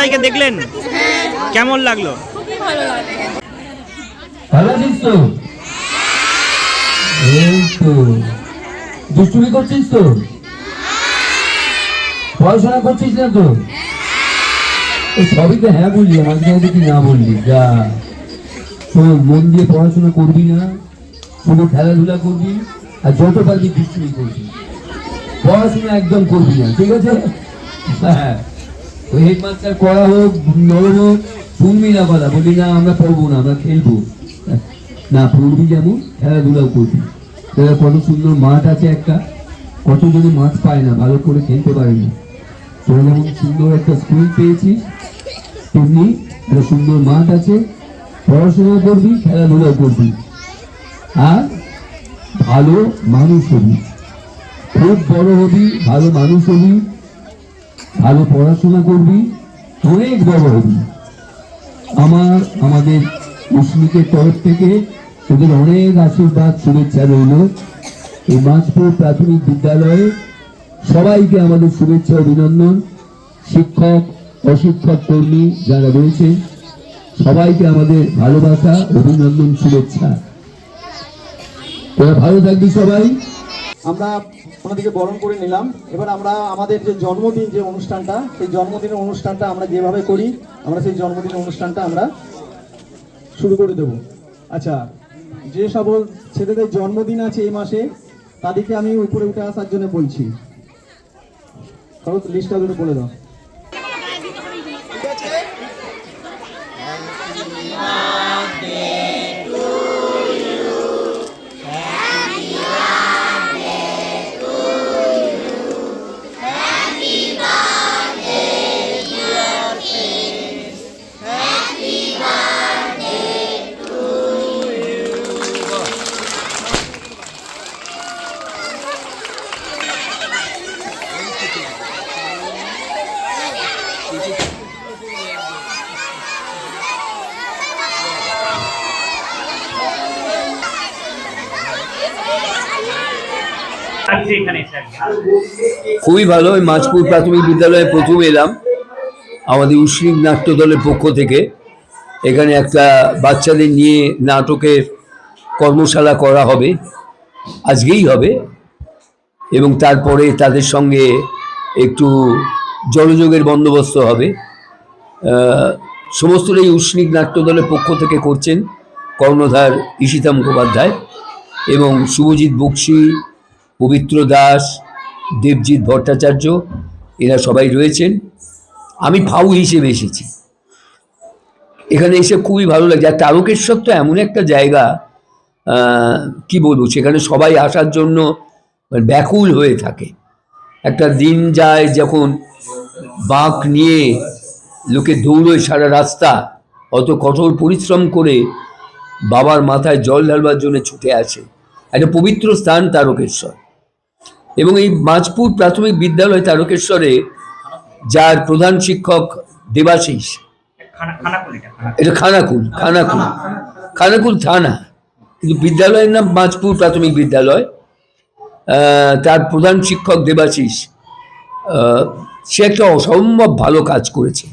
ছোটদাইকে দেখলেন? কেমন লাগল? দুষ্টুমি করছিস তো? পড়াশোনা করছিস না তো? সবই তো হ্যাঁ বললি না বললি, যা। শোন, মন দিয়ে পড়াশোনা করবি না খেলাধুলা করবি, আর যত পারবি দুষ্টুমি করবি। পড়াশোনা একদম করবি না, ঠিক আছে? হ্যাঁ। হেডমাস্টার করা হোক নরম হোক শুনবি না কথা বলি, না, আমরা পড়ব না, আমরা খেলব। না পড়বি যেমন খেলাধুলাও করবি। কত সুন্দর মাঠ আছে একটা কতজনে মাছ পায় না, ভালো করে খেলতে পারে না। তোরা যেমন সুন্দর একটা স্কুল পেয়েছিস, তেমনি একটা সুন্দর মাঠ আছে পড়াশোনা করবি, খেলাধুলাও করবি। আর ভালো মানুষ হবি। খুব বড় হবি, ভালো মানুষ হবি। ভালো পড়াশোনা করবি, অনেক বড় হবি। আমার, আমাদের মুসলিকের তরফ থেকে তোদের অনেক আশীর্বাদ, শুভেচ্ছা রইল। এই মাঝপুর প্রাথমিক বিদ্যালয়ে সবাইকে আমাদের শুভেচ্ছা, অভিনন্দন। শিক্ষক, অশিক্ষক কর্মী যারা রয়েছেন সবাইকে আমাদের ভালোবাসা, অভিনন্দন, শুভেচ্ছা। তোরা ভালো থাকবি সবাই। আমরা ওনাদেরকে বরণ করে নিলাম। এবার আমরা আমাদের যে জন্মদিন যে অনুষ্ঠানটা, সেই জন্মদিনের অনুষ্ঠানটা আমরা যেভাবে করি, আমরা সেই জন্মদিনের অনুষ্ঠানটা আমরা শুরু করে দেব। আচ্ছা যে সকল ছেলেদের জন্মদিন আছে এই মাসে, তাদেরকে আমি উপরে উঠে আসার জন্য বলছি। লিস্টটা দুটো বলে দাও। খুবই ভালো, ওই মাঝপুর প্রাথমিক বিদ্যালয়ে প্রথম এলাম, আমাদের উসলিম নাট্য দলের পক্ষ থেকে। এখানে একটা বাচ্চাদের নিয়ে নাটকের কর্মশালা করা হবে, আজকেই হবে, এবং তারপরে তাদের সঙ্গে একটু জলযোগের বন্দোবস্ত হবে। সমস্তটাই উষ্ণিক নাট্য দলের পক্ষ থেকে করছেন কর্ণধার ঈশিতা মুখোপাধ্যায় এবং শুভজিৎ বক্সি পবিত্র দাস, দেবজিৎ ভট্টাচার্য, এরা সবাই রয়েছেন। আমি ফাউ হিসেবে এসেছি। এখানে এসে খুবই ভালো লাগছে। আর তারকেশ্বর তো এমন একটা জায়গা কি বলব, সেখানে সবাই আসার জন্য ব্যাকুল হয়ে থাকে। একটা দিন যায় যখন বাঁক নিয়ে লোকে দৌড়োয় সারা রাস্তা, অত কঠোর পরিশ্রম করে বাবার মাথায় জল ঢালবার জন্য ছুটে আসে। একটা পবিত্র স্থান তারকেশ্বর। এবং এই মাঝপুর প্রাথমিক বিদ্যালয় তারকেশ্বরে যার প্রধান শিক্ষক দেবাশিস। এটা, খানাকুল। খানাকুল খানাকুল। খানাকুল থানা। কিন্তু বিদ্যালয়ের নাম মাঝপুর প্রাথমিক বিদ্যালয়। তার প্রধান শিক্ষক দেবাশিস সে একটা অসম্ভব ভালো কাজ করেছে।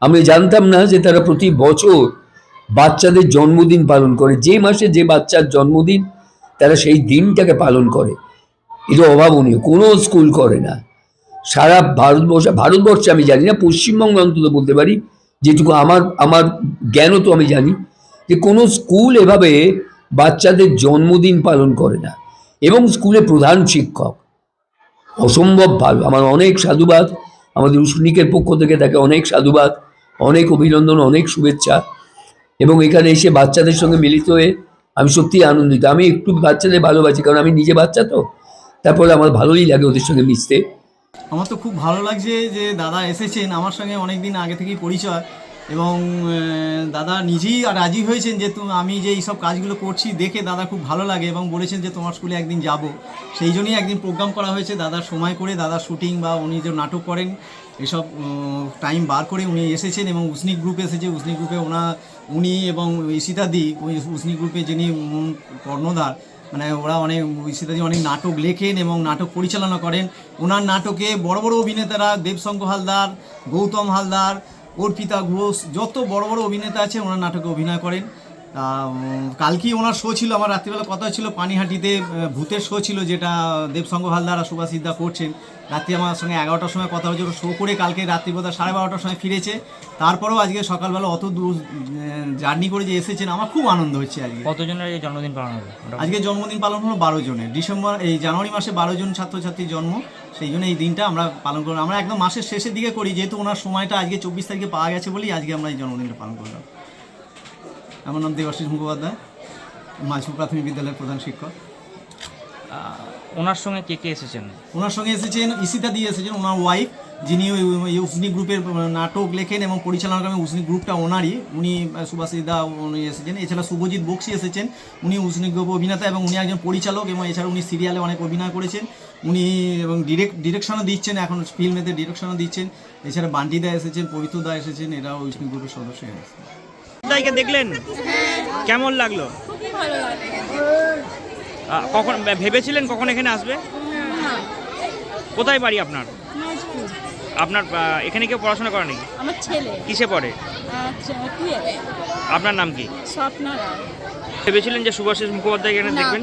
আমি জানতাম না যে তারা প্রতি বছর বাচ্চাদের জন্মদিন পালন করে। যে মাসে যে বাচ্চার জন্মদিন তারা সেই দিনটাকে পালন করে। এটা অভাবনীয় কোনো স্কুল করে না। সারা ভারতবর্ষে ভারতবর্ষে আমি জানি না, পশ্চিমবঙ্গে অন্তত বলতে পারি, যেটুকু আমার আমার জ্ঞানও তো আমি জানি, যে কোনো স্কুল এভাবে বাচ্চাদের জন্মদিন পালন করে না। এবং স্কুলে প্রধান শিক্ষক, অসম্ভব ভালো, আমার অনেক সাধুবাদ, আমাদের উসনিকের পক্ষ থেকে তাকে অনেক সাধুবাদ, অনেক অভিনন্দন, অনেক শুভেচ্ছা। এবং এখানে এসে বাচ্চাদের সঙ্গে মিলিত হয়ে আমি সত্যিই আনন্দিত। আমি একটু বাচ্চাদের ভালোবাসি, কারণ আমি নিজে বাচ্চা তো। তারপরে আমার ভালোই লাগে ওদের সঙ্গে মিশতে। আমার তো খুব ভালো লাগছে যে দাদা এসেছেন, আমার সঙ্গে অনেক দিন আগে থেকেই পরিচয় এবং দাদা নিজেই রাজি হয়েছেন যে তুমি আমি যে এইসব কাজগুলো করছি দেখে দাদা খুব ভালো লাগে এবং বলেছেন যে তোমার স্কুলে একদিন যাব। সেই জন্যই একদিন প্রোগ্রাম করা হয়েছে দাদার সময় করে দাদার শুটিং বা উনি যে নাটক করেন, এসব টাইম বার করে উনি এসেছেন এবং উসনিক গ্রুপ এসেছে, উসনিক গ্রুপে ওনা, উনি এবং ঈশিতাদি উসনিক গ্রুপে যিনি কর্ণধার মানে ওরা অনেক সীতাজি অনেক নাটক লেখেন এবং নাটক পরিচালনা করেন। ওনার নাটকে বড় বড় অভিনেতারা দেবশঙ্কর হালদার, গৌতম হালদার, অর্পিতা ঘোষ, যত বড় বড় অভিনেতা আছে ওনার নাটকে অভিনয় করেন। তা কালকেই ওনার শো ছিল আমার রাত্রিবেলা কথা ছিল পানিহাটিতে ভূতের শো ছিল যেটা দেবসঙ্গ হালদার আর সুভাষিদা করছেন। রাত্রি আমার সঙ্গে এগারোটার সময় কথা হয়েছিল শো করে কালকে রাত্রি রাত্রিবেলা সাড়ে বারোটার সময় ফিরেছে। তারপরেও আজকে সকালবেলা অত দূর জার্নি করে যে এসেছেন আমার খুব আনন্দ হচ্ছে আজকে। কতজনের জন্মদিন পালন হবে? আজকে জন্মদিন পালন হলো বারো জনের। ডিসেম্বর এই জানুয়ারি মাসে বারো জন ছাত্রছাত্রীর জন্ম সেই জন্য এই দিনটা আমরা পালন করলাম। আমরা একদম মাসের শেষের দিকে করি যেহেতু ওনার সময়টা আজকে চব্বিশ তারিখে পাওয়া গেছে বলেই আজকে আমরা এই জন্মদিনটা পালন করলাম। আমার নাম দেবাশিস মুখোপাধ্যায় মাঝপুর প্রাথমিক বিদ্যালয়ের প্রধান শিক্ষক। ওনার সঙ্গে কে কে এসেছেন? ওনার সঙ্গে এসেছেন ইসিতা দিয়ে এসেছেন ওনার ওয়াইফ যিনি ওই উসনি গ্রুপের নাটক লেখেন এবং পরিচালনা করেন উসনি গ্রুপটা ওনারই। উনি সুভাষিদা উনি এসেছেন। এছাড়া শুভজিৎ বক্সি এসেছেন উনি উসনি গ্রুপ অভিনেতা এবং উনি একজন পরিচালক এবং এছাড়া উনি সিরিয়ালে অনেক অভিনয় করেছেন। উনি এবং ডিরেক্ট ডিরেকশনও দিচ্ছেন এখন ফিল্মেতে ডিরেকশনও দিচ্ছেন। এছাড়া বান্টি দা এসেছেন পবিত্র দা এসেছেন এরাও উসনি গ্রুপের সদস্য এসেছেন দাইকে দেখলেন? কেমন লাগল? কখন ভেবেছিলেন কখন এখানে আসবে? কোথায় বাড়ি আপনার? আপনার এখানে কেউ পড়াশোনা করে নাকি আমার ছেলে। কিসে পড়ে? আচ্ছা আপনার নাম কি? স্বপ্না ভেবেছিলেন যে সুভাষিস মুখোপাধ্যায় এখানে দেখবেন?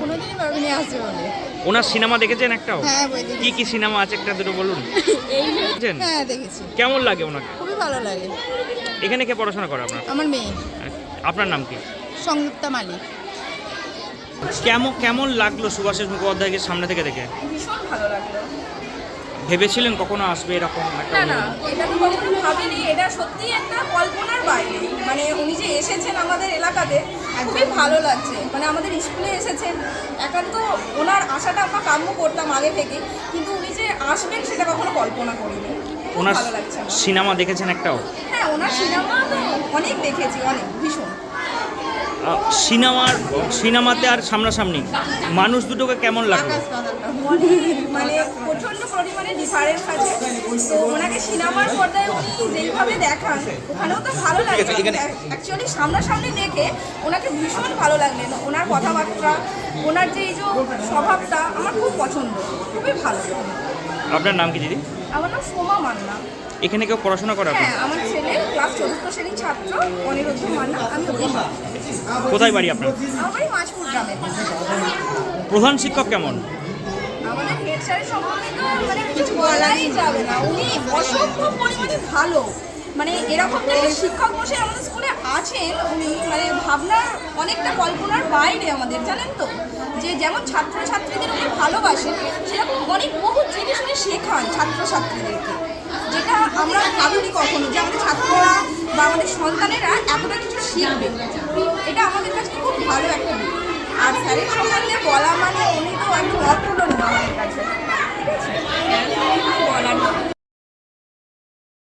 ওনার সিনেমা দেখেছেন একটাও? হ্যাঁ কি কি সিনেমা আছে একটা দুটো বলুন। হ্যাঁ দেখেছি। কেমন লাগে ওনাকে? খুবই ভালো লাগে। এখানে কে পড়াশোনা করে আপনার? আমার মেয়ে। আপনার নাম কি? সংযুক্তা মালিক। কেমন কেমন লাগল সুভাষের মুখোপাধ্যায়কে সামনে থেকে দেখে? ভীষণ ভালো লাগল। ভেবেছিলেন কখনো আসবে এরকম একটা না না এটা তো কখনো ভাবিনি। এটা সত্যি একটা কল্পনার বাইরে। মানে উনি যে এসেছেন আমাদের এলাকাতে খুবই ভালো লাগছে। মানে আমাদের স্কুলে এসেছেন একান্ত ওনার আশাটা আমরা কাম্য করতাম আগে থেকে কিন্তু উনি যে আসবেন সেটা কখনো কল্পনা করিনি। ওনার ভালো লাগছে সিনেমা দেখেছেন একটাও? হ্যাঁ ওনার সিনেমা তো অনেক দেখেছি অনেক ভীষণ। সিনেমার সিনেমাতে আর সামনাসামনি। মানুষ দুটোকে কেমন লাগল? মানে প্রচণ্ড পরিমাণে ডিফারেন্স আছে। তো ওনাকে সিনেমার পর্দায় উনি যেইভাবে দেখান ওখানেও তো ভালো লাগে অ্যাকচুয়ালি সামনাসামনি দেখে ওনাকে ভীষণ ভালো লাগলেন ওনার কথাবার্তা ওনার যে এই যে স্বভাবটা আমার খুব পছন্দ। খুবই ভালো। আপনার নাম কি দিদি? আমার নাম সোমা মান্না। এখানে কেউ পড়াশোনা করে আপনার? হ্যাঁ আমার ছেলে ক্লাস চতুর্থ শ্রেণির ছাত্র অনিরুদ্ধ মান্না আমি ওকে কোথায় বাড়ি আপনার? আমার বাড়ি মাছপুর গ্রামে। প্রধান শিক্ষক কেমন? আমাদের হেড স্যারের সম্পর্কে তো মানে কিছু বলাই যাবে না। উনি অসম্ভব পরিমাণে ভালো। মানে এরকম যে শিক্ষক বসে আমাদের স্কুলে আছেন উনি মানে ভাবনার অনেকটা কল্পনার বাইরে আমাদের জানেন তো? যে যেমন ছাত্রছাত্রীদের উনি ভালোবাসে, সেরকম অনেক বহু জিনিস উনি শেখান ছাত্রছাত্রীদেরকে। যেটা আমরা ভাবিনি কখনো যে আমাদের ছাত্ররা বা আমাদের সন্তানেরা এতটা কিছু শিখবে। এটা আমাদের কাছে খুব ভালো একটা দিক। আর স্যারের সম্বন্ধে বলা মানে উনি তো একটু অপূর্ণ নয় আমাদের কাছে।